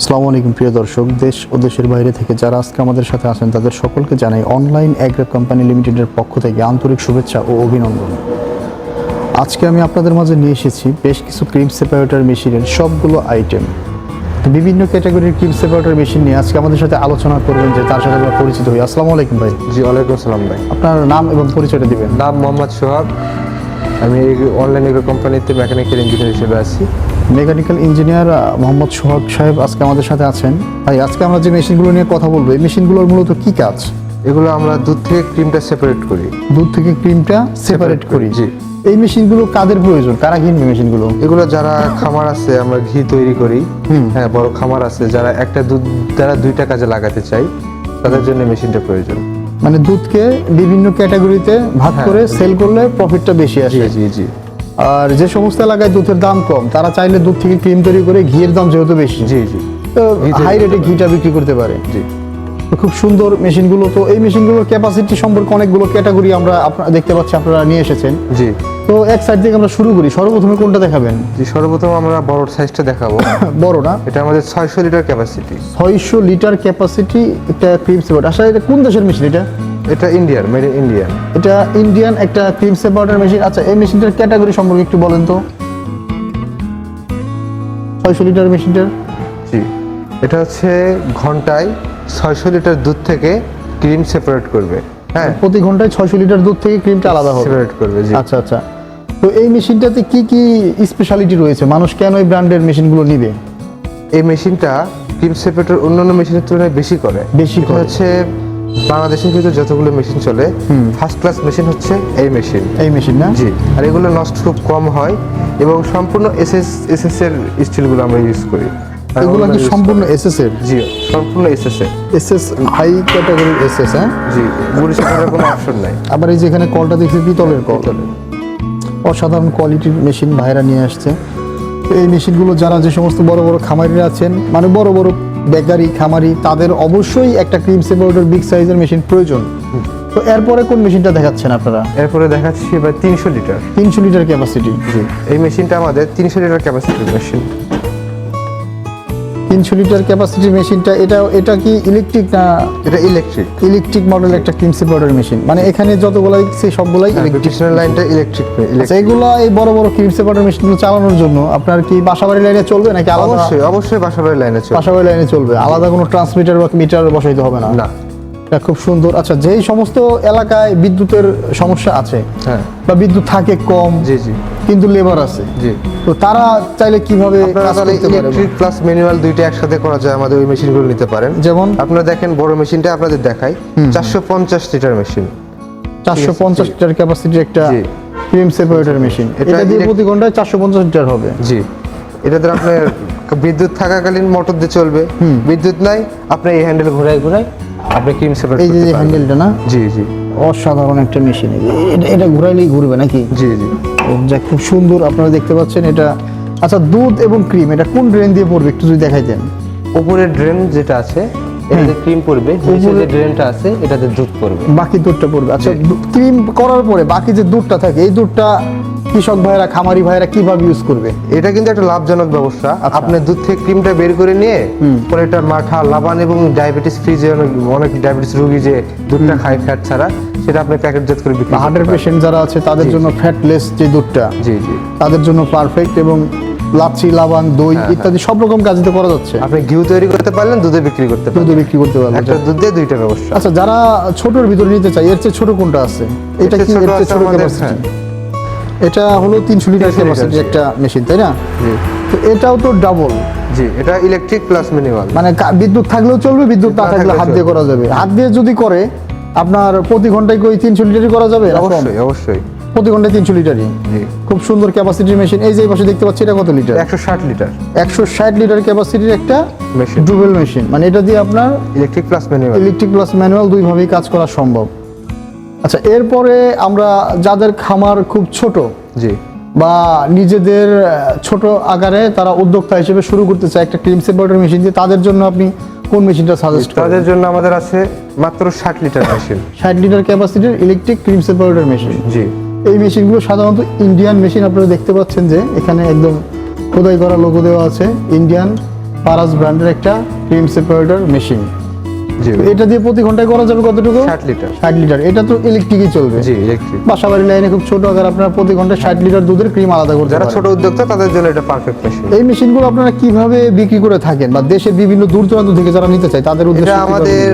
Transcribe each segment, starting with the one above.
আসসালামু আলাইকুম প্রিয় দর্শক দেশ ও দেশের বাইরে থেকে যারা আজকে আমাদের সাথে আছেন তাদের সকলকে জানাই অনলাইন অ্যাগ্রো কোম্পানি লিমিটেডের পক্ষ থেকে আন্তরিক শুভেচ্ছা ও অভিনন্দন। আজকে আমি আপনাদের মাঝে নিয়ে এসেছি বেশ কিছু ক্রিম সেপারেটর মেশিনের সবগুলো আইটেম। বিভিন্ন ক্যাটাগরির ক্রিম সেপারেটর মেশিন নিয়ে আজকে আমাদের সাথে আলোচনা করবেন যে তার সাথে আমরা পরিচিত হই। আসসালামু আলাইকুম ভাই। জি ওয়ালাইকুম আসসালাম ভাই। আপনার নাম এবং পরিচয়টা দিবেন। নাম মোহাম্মদ সোহাগ। আমি অনলাইন এগ্রো কোম্পানিতে মেকানিক্যাল ইঞ্জিনিয়ার হিসেবে আছি। মেকানিক্যাল ইঞ্জিনিয়ার মোহাম্মদ সোহাগ সাহেব আজকে আমাদের সাথে আছেন। ভাই আজকে আমরা যে মেশিনগুলো নিয়ে কথা বলব এই মেশিনগুলোর মূলত কি কাজ? এগুলো আমরা দুধ থেকে ক্রিমটা সেপারেট করি। দুধ থেকে ক্রিমটা সেপারেট করি। জি। এই মেশিনগুলো কাদের প্রয়োজন? কারা কিনবে মেশিনগুলো? এগুলো যারা খামার আছে আমরা ঘি তৈরি করি। হ্যাঁ বড় খামার আছে যারা একটা দুধ দ্বারা দুইটা কাজে লাগাতে চাই তাদের জন্য মেশিনটা প্রয়োজন। মানে দুধকে বিভিন্ন ক্যাটাগরিতে ভাগ হ্যাঁ, করে সেল করলে প্রফিটটা বেশি আসে। জি জি। আর যে সমস্ত এলাকায় দুধের দাম কম তারা চাইলে দুধ থেকে ক্রিম তৈরি করে ঘিয়ের দাম যেহেতু বেশি জি জি। তো হাই রেটে ঘিটা বিক্রি করতে পারে। জি। খুব সুন্দর মেশিনগুলো তো এই মেশিনগুলোর ক্যাপাসিটি সম্পর্কে অনেকগুলো ক্যাটাগরি আমরা আপনারা দেখতে পাচ্ছি আপনারা নিয়ে এসেছেন। জি। তো এক সাইড থেকে আমরা শুরু করি সর্বপ্রথমে কোনটা দেখাবেন? জি সর্বপ্রথম আমরা বড় সাইজটা দেখাবো। বড় না? এটা আমাদের ছয়শো লিটার ক্যাপাসিটি ছয়শো লিটার ক্যাপাসিটি একটা ক্রিম সেপার আসলে এটা কোন দেশের মেশিন এটা? এটা ইন্ডিয়ার মেড ইন ইন্ডিয়ান এটা ইন্ডিয়ান একটা ক্রিম সেপারেটর মেশিন আচ্ছা এই মেশিনটার ক্যাটাগরি সম্পর্কে একটু বলেন তো। ছয়শো লিটার মেশিনটার জি। এটা হচ্ছে ঘন্টায় ছয়শো লিটার দুধ থেকে ক্রিম সেপারেট করবে। হ্যাঁ। প্রতি ঘন্টায় ছয়শো লিটার দুধ থেকে ক্রিমটা আলাদা হবে। সেপারেট করবে জি। আচ্ছা আচ্ছা। তো এই মেশিনটাতে কি কি স্পেশালিটি রয়েছে? মানুষ কেন এই ব্র্যান্ডের মেশিনগুলো নিবে? এই মেশিনটা ক্রিম সেপারেটর অন্যান্য মেশিনের তুলনায় বেশি করে। বেশি হচ্ছে বাংলাদেশের ভিতরে যতগুলো মেশিন চলে ফার্স্ট ক্লাস মেশিন হচ্ছে এই মেশিন এই মেশিন না? জি। আর এগুলো নষ্ট খুব কম হয় এবং সম্পূর্ণ এসএস এসএস এর স্টিলগুলো আমরা ইউজ করি। এগুলো কি সম্পূর্ণ এসএস এর? জি সম্পূর্ণ এসএস এর। এসএস হাই ক্যাটাগরির এসএস হ্যাঁ? জি করার কোনো অপশন নাই। আবার এই যে এখানে কলটা দেখছি পিতলের কল। অসাধারণ কোয়ালিটির মেশিন ভাইরা নিয়ে আসছে। এই মেশিনগুলো যারা যে সমস্ত বড় বড় খামারিরা আছেন মানে বড় বড় বেকারি খামারি তাদের অবশ্যই একটা ক্রিম সেপারেটর বিগ সাইজের মেশিন প্রয়োজন। তো এরপরে কোন মেশিনটা দেখাচ্ছেন আপনারা? এরপরে দেখাচ্ছি এবার তিনশো লিটার। তিনশো লিটার ক্যাপাসিটি জি এই মেশিনটা আমাদের তিনশো লিটার ক্যাপাসিটির মেশিন তিনশো লিটার ক্যাপাসিটির মেশিনটা এটা এটা কি ইলেকট্রিক না এটা ইলেকট্রিক ইলেকট্রিক মডেল একটা ক্রিম সেপারেটর মেশিন মানে এখানে যতগুলো দেখছি সবগুলাই ইলেকট্রিক লাইনটা ইলেকট্রিক এগুলো এই বড় বড় ক্রিম সেপারেটর মেশিনগুলো চালানোর জন্য আপনার কি বাসাবাড়ি লাইনে চলবে নাকি আলাদা? অবশ্যই অবশ্যই বাসাবাড়ির লাইনে চলবে। পাশাপাশি লাইনে চলবে। আলাদা কোনো ট্রান্সমিটার বা মিটার বসাইতে হবে না? না। এটা খুব সুন্দর। আচ্ছা যেই সমস্ত এলাকায় বিদ্যুতের সমস্যা আছে হ্যাঁ। বা বিদ্যুৎ থাকে কম জি জি। কিন্তু লেবার আছে। জি। তো তারা চাইলে কীভাবে ইলেকট্রিক প্লাস ম্যানুয়াল দুইটা একসাথে করা যায় আমাদের ওই মেশিনগুলো নিতে পারেন। যেমন? আপনারা দেখেন বড় মেশিনটা আপনাদের দেখাই। চারশো পঞ্চাশ লিটার মেশিন চারশো পঞ্চাশ লিটার ক্যাপাসিটির একটা। ক্রিম সেপারেটর মেশিন এটা এটা দিয়ে প্রতি ঘন্টায় চারশো পঞ্চাশ লিটার হবে। জি। এটাতে আপনার বিদ্যুৎ থাকাকালীন মোটর দিয়ে চলবে। বিদ্যুৎ নাই আপনি এই হ্যান্ডেল ঘুরাই ঘুরাই আপনি ক্রিম সেপারেট এই যে হ্যান্ডেলটা না? জি জি। অসাধারণ একটা মেশিন এটা এটা ঘুরাইলেই ঘুরবে নাকি? জি জি। যা খুব সুন্দর আপনারা দেখতে পাচ্ছেন এটা। আচ্ছা দুধ এবং ক্রিম এটা কোন ড্রেন দিয়ে পড়বে একটু যদি দেখাই দেন? উপরের ড্রেন যেটা আছে এটাতে ক্রিম পড়বে নিচে যে ড্রেনটা আছে এটাতে দুধ পড়বে। বাকি দুধটা পড়বে। আচ্ছা ক্রিম করার পরে বাকি যে দুধটা থাকে এই দুধটা কৃষক ভাইরা খামারি ভাইরা কীভাবে ইউজ করবে? এটা কিন্তু একটা লাভজনক ব্যবস্থা। আচ্ছা। আপনি দুধ থেকে ক্রিমটা বের করে নিয়ে পরে এটা মাঠা লাবান এবং ডায়াবেটিস ফ্রি যে অনেক ডায়াবেটিস রোগী যে দুধটা খায় ফ্যাট ছাড়া সেটা আপনি প্যাকেটজাত করে বিক্রি হার্টের পেশেন্ট যারা আছে তাদের জন্য ফ্যাটলেস যে দুধটা জি জি। তাদের জন্য পারফেক্ট এবং লাচ্ছি লাবান দই ইত্যাদি সব রকম কাজ কাজে করা যাচ্ছে। আপনি ঘিউ তৈরি করতে পারলেন দুধে বিক্রি করতে পারলেন। দুধ বিক্রি করতে পারবে একটা দুধ দিয়ে দুইটা ব্যবস্থা। আচ্ছা যারা ছোটর ভিতরে নিতে চাই এর চেয়ে ছোট কোনটা আছে? এটা কি ছোট এর চেয়ে ছোট ক্যাপাসিটি হ্যাঁ। এটা হলো তিনশো লিটার 300 লিটার, ক্যাপাসিটি একটা মেশিন তাই না? তো এটাও তো ডাবল জি এটা ইলেকট্রিক প্লাস ম্যানুয়াল মানে বিদ্যুৎ থাকলেও চলবে বিদ্যুৎ না থাকলে হাত দিয়ে করা যাবে। হাত দিয়ে যদি করে আপনার প্রতি ঘন্টায় কই তিনশো লিটারই করা যাবে? অবশ্যই অবশ্যই। প্রতি ঘন্টায় তিনশো লিটারই? জি। খুব সুন্দর ক্যাপাসিটির মেশিন এই যে পাশে দেখতে পাচ্ছি এটা কত লিটার? একশো ষাট লিটার। একশো ষাট লিটার ক্যাপাসিটির একটা মেশিন ডুবেল মেশিন মানে এটা দিয়ে আপনার electric plus manual electric plus manual দুইভাবেই কাজ করা সম্ভব। আচ্ছা এরপরে আমরা যাদের খামার খুব ছোট জি বা নিজেদের ছোট আকারে তারা উদ্যোক্তা হিসেবে শুরু করতে চায় একটা ক্রিম সেপারেটর মেশিন দিয়ে তাদের জন্য আপনি কোন মেশিনটা সাজেস্ট করেন? তাদের জন্য আমাদের আছে মাত্র ষাট লিটার মেশিন। ষাট লিটার ক্যাপাসিটির ইলেকট্রিক ক্রিম সেপারেটর মেশিন জি। এই মেশিনগুলো সাধারণত ইন্ডিয়ান মেশিন আপনারা দেখতে পাচ্ছেন যে এখানে একদম খোদাই করা লোগো দেওয়া আছে ইন্ডিয়ান পারাস ব্র্যান্ডের একটা ক্রিম সেপারেটর মেশিন এটা দিয়ে প্রতি ঘন্টায় করা যাবে কতটুকু? ষাট লিটার। ষাট লিটার। এটা তো ইলেকট্রিকই চলবে। জি ইলেকট্রিক বাসা বাড়ি লাইনে খুব ছোট আকার আপনারা প্রতি ঘন্টায় ষাট লিটার দুধের ক্রিম আলাদা করতে যারা। ছোট উদ্যোক্তা তাদের জন্য এটা পারফেক্ট মেশিন এই মেশিনগুলো আপনারা কীভাবে বিক্রি করে থাকেন বা দেশের বিভিন্ন দূর দূরান্ত থেকে যারা নিতে চায় তাদের উদ্দেশ্যে আমাদের?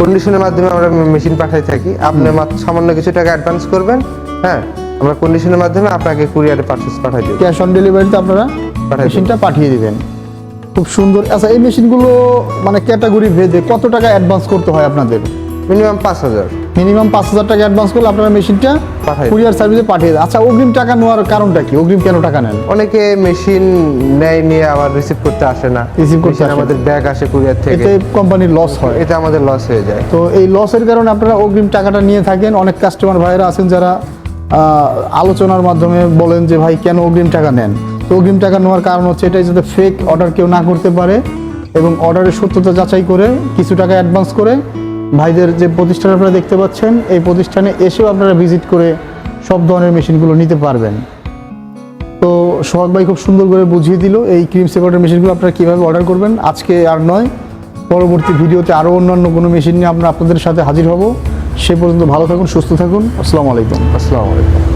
কন্ডিশনের মাধ্যমে আমরা মেশিন পাঠাই থাকি। আপনি মাত্র সামান্য কিছু টাকা অ্যাডভান্স করবেন হ্যাঁ? আমরা কন্ডিশনের মাধ্যমে আপনাকে কুরিয়ারে পারচেজ পাঠাই দেবো। ক্যাশ অন ডেলিভারিতে আপনারা মেশিনটা পাঠিয়ে দিবেন। খুব সুন্দর। আচ্ছা এই মেশিনগুলো মানে ক্যাটাগরি ভেদে কত টাকা অ্যাডভান্স করতে হয় আপনাদের? মিনিমাম পাঁচ হাজার। মিনিমাম পাঁচ হাজার টাকা অ্যাডভান্স করলে আপনারা মেশিনটা কুরিয়ার সার্ভিসে পাঠিয়ে দেন। আচ্ছা অগ্রিম টাকা নেওয়ার কারণটা কি? অগ্রিম কেন টাকা নেন? অনেকে মেশিন নেয় নিয়ে আবার রিসিভ করতে আসে না। রিসিভ করতে। আমাদের ব্যাগ আসে কুরিয়ার থেকে। এতে কোম্পানির লস হয়। এটা আমাদের লস হয়ে যায়। তো এই লসের কারণে আপনারা অগ্রিম টাকাটা নিয়ে থাকেন। অনেক কাস্টমার ভাইয়েরা আছেন যারা আহ, আলোচনার মাধ্যমে বলেন যে ভাই কেন অগ্রিম টাকা নেন? অগ্রিম টাকা নেওয়ার কারণ হচ্ছে এটাই যাতে ফেক অর্ডার কেউ না করতে পারে এবং অর্ডারের সত্যতা যাচাই করে, কিছু টাকা অ্যাডভান্স করে। ভাইদের যে প্রতিষ্ঠান আপনারা দেখতে পাচ্ছেন, এই প্রতিষ্ঠানে এসেও আপনারা ভিজিট করে সব ধরনের মেশিনগুলো নিতে পারবেন। তো সোহাগ ভাই খুব সুন্দর করে বুঝিয়ে দিল এই ক্রিম সেপারেটর মেশিনগুলো আপনারা কীভাবে অর্ডার করবেন। আজকে আর নয়, পরবর্তী ভিডিওতে আরও অন্যান্য কোনো মেশিন নিয়ে আমরা আপনাদের সাথে হাজির হব। সে পর্যন্ত ভালো থাকুন, সুস্থ থাকুন। আসসালামু আলাইকুম। আসসালামু আলাইকুম।